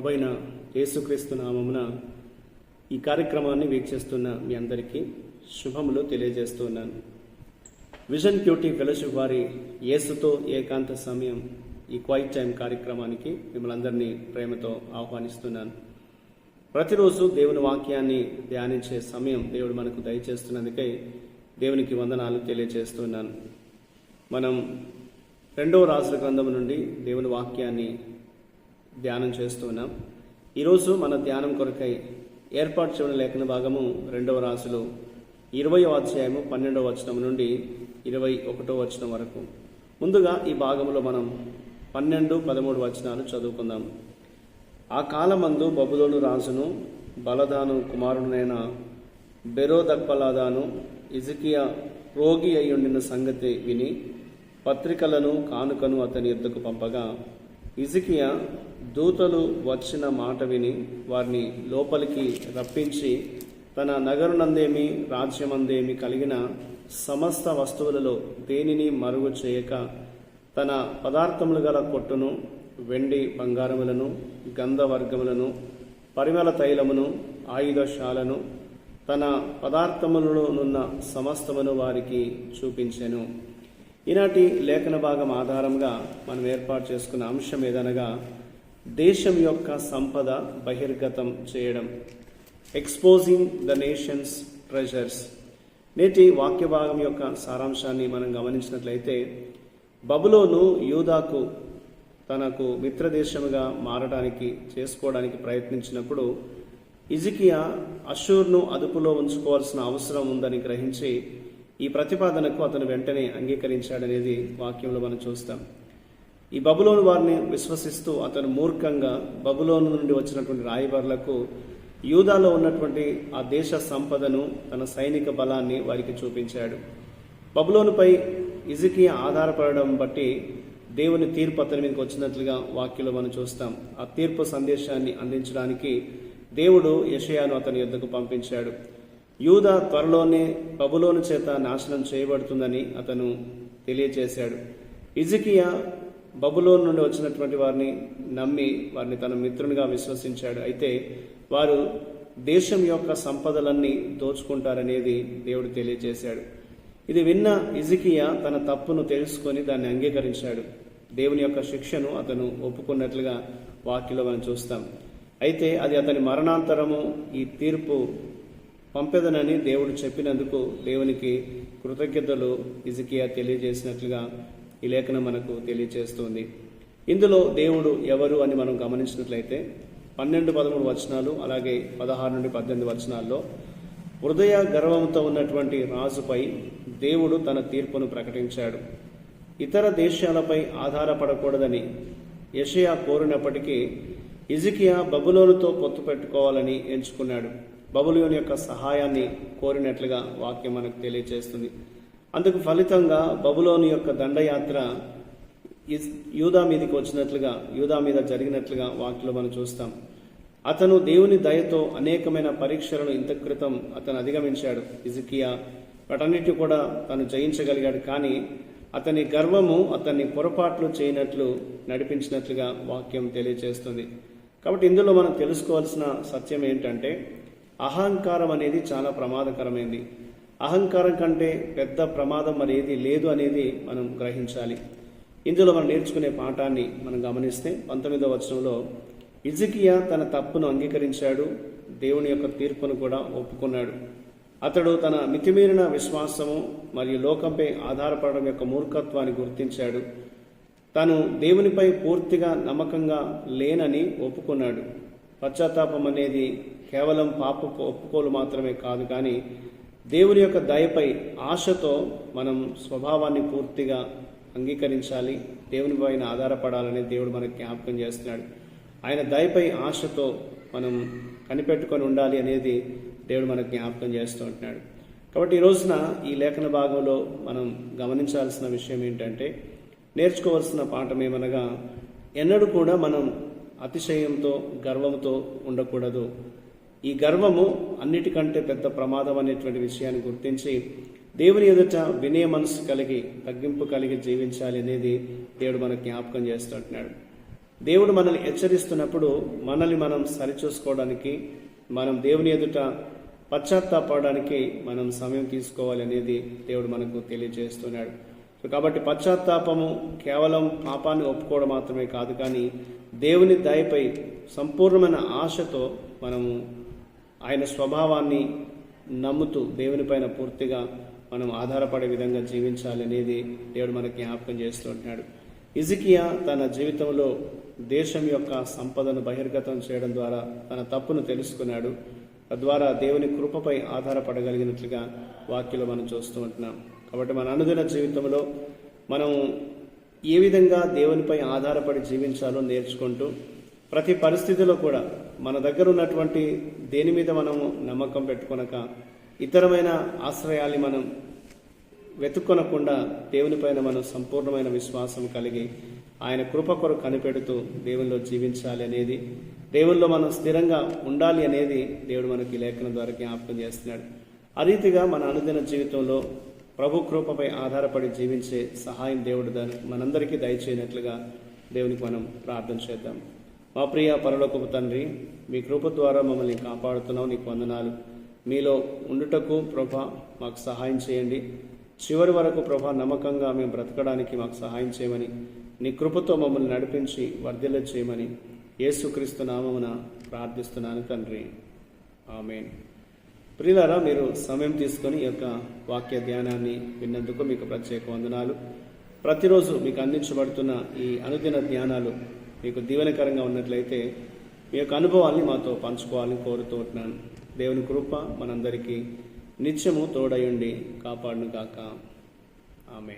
ప్రభైన యేసుక్రీస్తు నామమున ఈ కార్యక్రమాన్ని వీక్షిస్తున్న మీ అందరికీ శుభములు తెలియజేస్తున్నాను విజన్ క్యూటీ ఫెలోషిప్ వారి యేసుతో ఏకాంత సమయం ఈ క్వైట్ టైం కార్యక్రమానికి మిమ్మల్ని అందరినీ ప్రేమతో ఆహ్వానిస్తున్నాను. ప్రతిరోజు దేవుని వాక్యాన్ని ధ్యానించే సమయం దేవుడు మనకు దయచేస్తున్నందుకై దేవునికి వందనాలు తెలియజేస్తున్నాను. మనం రెండవ రాజుల గ్రంథం నుండి దేవుని వాక్యాన్ని ధ్యానం చేస్తున్నాం ఈరోజు మన ధ్యానం కొరకై ఏర్పాటు చేయడం లేఖన భాగము రెండవ రాశులు ఇరవై అధ్యాయము పన్నెండవ వచనం నుండి ఇరవై ఒకటో వచనం వరకు. ముందుగా ఈ భాగంలో మనం పన్నెండు పదమూడు వచనాలు చదువుకుందాం. ఆ కాలమందు బబులోను రాజును బలదాను కుమారుడైన బెరోదక్పలాదాను ఇజికియా రోగి అయ్యుండిన సంగతి విని పత్రికలను కానుకను అతని ఎద్దుకు పంపగా ఇజకియా దూతలు వచ్చిన మాట విని వారిని లోపలికి రప్పించి తన నగరునందేమి రాజ్యమందేమి కలిగిన సమస్త వస్తువులలో దేనిని మరుగు చేయక తన పదార్థములు గల కొట్టును వెండి బంగారములను గంధవర్గములను పరిమళ తైలమును ఆయుధశాలను తన పదార్థములలోనున్న సమస్తమును వారికి చూపించెను. ఈనాటి లేఖన భాగం ఆధారంగా మనం ఏర్పాటు చేసుకున్న అంశం ఏదనగా దేశం యొక్క సంపద బహిర్గతం చేయడం. ఎక్స్పోజింగ్ ద నేషన్స్ ట్రెజర్స్ నేటి వాక్య భాగం యొక్క సారాంశాన్ని మనం గమనించినట్లయితే బబులోను యూదాకు తనకు మిత్రదేశముగా మారడానికి చేసుకోవడానికి ప్రయత్నించినప్పుడు ఇజికియా అషూర్ను అదుపులో ఉంచుకోవాల్సిన అవసరం ఉందని గ్రహించి ఈ ప్రతిపాదనకు అతను వెంటనే అంగీకరించాడనేది వాక్యంలో మనం చూస్తాం. ఈ బబులోను వారిని విశ్వసిస్తూ అతను మూర్ఖంగా బబులోను నుండి వచ్చినటువంటి రాయబారులకు యూదాలో ఉన్నటువంటి ఆ దేశ సంపదను తన సైనిక బలాన్ని వారికి చూపించాడు. బబులోనుపై ఇజికి ఆధారపడడం బట్టి దేవుని తీర్పు అతని మీదకి వచ్చినట్లుగా వాక్యలో మనం చూస్తాం. ఆ తీర్పు సందేశాన్ని అందించడానికి దేవుడు యషయాను అతని యుద్ధకు పంపించాడు. యూద త్వరలోనే బబులోను చేత నాశనం చేయబడుతుందని అతను తెలియజేశాడు. ఇజికియా బబులోన్ నుండి వచ్చినటువంటి వారిని నమ్మి వారిని తన మిత్రునిగా విశ్వసించాడు. అయితే వారు దేశం యొక్క సంపదలన్నీ దోచుకుంటారనేది దేవుడు తెలియజేశాడు. ఇది విన్న ఇజికియా తన తప్పును తెలుసుకొని దాన్ని అంగీకరించాడు. దేవుని యొక్క శిక్షను అతను ఒప్పుకున్నట్లుగా వాక్యలో మనం చూస్తాం. అయితే అది అతని మరణాంతరము ఈ తీర్పు పంపెదనని దేవుడు చెప్పినందుకు దేవునికి కృతజ్ఞతలు ఇజికియా తెలియజేసినట్లుగా ఈ లేఖనం మనకు తెలియజేస్తుంది ఇందులో దేవుడు ఎవరు అని మనం గమనించినట్లయితే పన్నెండు పదమూడు వచనాలు అలాగే పదహారు నుండి పద్దెనిమిది వచనాల్లో హృదయ గర్వంతో ఉన్నటువంటి రాజుపై దేవుడు తన తీర్పును ప్రకటించాడు. ఇతర దేశాలపై ఆధారపడకూడదని యషయా కోరినప్పటికీ ఇజికియా బబులోనుతో పొత్తు పెట్టుకోవాలని ఎంచుకున్నాడు. బబులోని యొక్క సహాయాన్ని కోరినట్లుగా వాక్యం మనకు తెలియజేస్తుంది అందుకు ఫలితంగా బబులోని యొక్క దండయాత్ర యూదా మీదకి వచ్చినట్లుగా యూదా మీద జరిగినట్లుగా వాక్యలో మనం చూస్తాం. అతను దేవుని దయతో అనేకమైన పరీక్షలను ఇంత క్రితం అతను అధిగమించాడు. ఇజకియా వాటన్నిటి కూడా తను జయించగలిగాడు. కానీ అతని గర్వము అతన్ని పొరపాట్లు చేయనట్లు నడిపించినట్లుగా వాక్యం తెలియజేస్తుంది కాబట్టి ఇందులో మనం తెలుసుకోవాల్సిన సత్యం ఏంటంటే అహంకారం అనేది చాలా ప్రమాదకరమైంది. అహంకారం కంటే పెద్ద ప్రమాదం మరి ఏది లేదు అనేది మనం గ్రహించాలి. ఇందులో మనం నేర్చుకునే పాఠాన్ని మనం గమనిస్తే పంతొమ్మిదవ వచనంలో ఇజికియా తన తప్పును అంగీకరించాడు దేవుని యొక్క తీర్పును కూడా ఒప్పుకున్నాడు. అతడు తన మితిమీరిన విశ్వాసము మరియు లోకంపై ఆధారపడడం యొక్క మూర్ఖత్వాన్ని గుర్తించాడు. తాను దేవునిపై పూర్తిగా నమ్మకంగా లేనని ఒప్పుకున్నాడు. పశ్చాత్తాపం అనేది కేవలం పాప ఒప్పుకోలు మాత్రమే కాదు కానీ దేవుని యొక్క దయపై ఆశతో మనం స్వభావాన్ని పూర్తిగా అంగీకరించాలి. దేవుని పైన ఆధారపడాలని దేవుడు మనకు జ్ఞాపకం చేస్తున్నాడు. ఆయన దయపై ఆశతో మనం కనిపెట్టుకొని ఉండాలి అనేది దేవుడు మనకు జ్ఞాపకం చేస్తూ ఉంటున్నాడు. కాబట్టి ఈ రోజున ఈ లేఖన భాగంలో మనం గమనించాల్సిన విషయం ఏంటంటే నేర్చుకోవాల్సిన పాఠం ఏమనగా ఎన్నడూ కూడా మనం అతిశయంతో గర్వంతో ఉండకూడదు. ఈ గర్వము అన్నిటికంటే పెద్ద ప్రమాదం అనేటువంటి విషయాన్ని గుర్తించి దేవుని ఎదుట వినయ మనసు కలిగి తగ్గింపు కలిగి జీవించాలి అనేది దేవుడు మనకు జ్ఞాపకం చేస్తుంటున్నాడు. దేవుడు మనల్ని హెచ్చరిస్తున్నప్పుడు మనల్ని మనం సరిచూసుకోవడానికి మనం దేవుని ఎదుట పశ్చాత్తాపడడానికి మనం సమయం తీసుకోవాలి అనేది దేవుడు మనకు తెలియజేస్తున్నాడు. సో కాబట్టి పశ్చాత్తాపము కేవలం పాపాన్ని ఒప్పుకోవడం మాత్రమే కాదు కానీ దేవుని దయపై సంపూర్ణమైన ఆశతో మనము ఆయన స్వభావాన్ని నమ్ముతూ దేవునిపైన పూర్తిగా మనం ఆధారపడే విధంగా జీవించాలి అనేది దేవుడు మనకి జ్ఞాపకం చేస్తూ ఉంటున్నాడు. ఇజికియా తన జీవితంలో దేశం యొక్క సంపదను బహిర్గతం చేయడం ద్వారా తన తప్పును తెలుసుకున్నాడు. తద్వారా దేవుని కృపపై ఆధారపడగలిగినట్లుగా వాక్యలో మనం చూస్తూ ఉంటున్నాం. కాబట్టి మన అనుదిన జీవితంలో మనం ఏ విధంగా దేవునిపై ఆధారపడి జీవించాలో నేర్చుకుంటూ ప్రతి పరిస్థితిలో కూడా మన దగ్గర ఉన్నటువంటి దేని మీద మనము నమ్మకం పెట్టుకొనక ఇతరమైన ఆశ్రయాల్ని మనం వెతుక్కొనకుండా దేవునిపైన మనం సంపూర్ణమైన విశ్వాసం కలిగి ఆయన కృప కొరకు కనిపెడుతూ దేవుల్లో జీవించాలి అనేది దేవుల్లో మనం స్థిరంగా ఉండాలి అనేది దేవుడు మనకి లేఖనం ద్వారా జ్ఞాపకం చేస్తున్నాడు. ఆ రీతిగా మన అనుదిన జీవితంలో ప్రభు కృపపై ఆధారపడి జీవించే సహాయం దేవుడు దాన్ని మనందరికీ దయచేయనట్లుగా దేవునికి మనం ప్రార్థన చేద్దాం. మా ప్రియ పరలోకపు తండ్రి మీ కృప ద్వారా మమ్మల్ని కాపాడుతున్నావు నీకు వందనాలు. మీలో ఉండుటకు ప్రభ మాకు సహాయం చేయండి. చివరి వరకు ప్రభ నమ్మకంగా మేము బ్రతకడానికి మాకు సహాయం చేయమని నీ కృపతో మమ్మల్ని నడిపించి వర్ధిల్ల చేయమని యేసుక్రీస్తు నామమున ప్రార్థిస్తున్నాను తండ్రి. ఆమె ప్రియులారా మీరు సమయం తీసుకొని ఈ యొక్క వాక్య ధ్యానాన్ని విన్నందుకు మీకు ప్రత్యేక వందనాలు. ప్రతిరోజు మీకు అందించబడుతున్న ఈ అనుదిన ధ్యానాలు మీకు దీవెనకరంగా ఉన్నట్లయితే మీ యొక్క అనుభవాల్ని మాతో పంచుకోవాలని కోరుతూ ఉంటున్నాను. దేవుని కృప మనందరికీ నిత్యము తోడయుండి కాపాడును గాక. ఆమె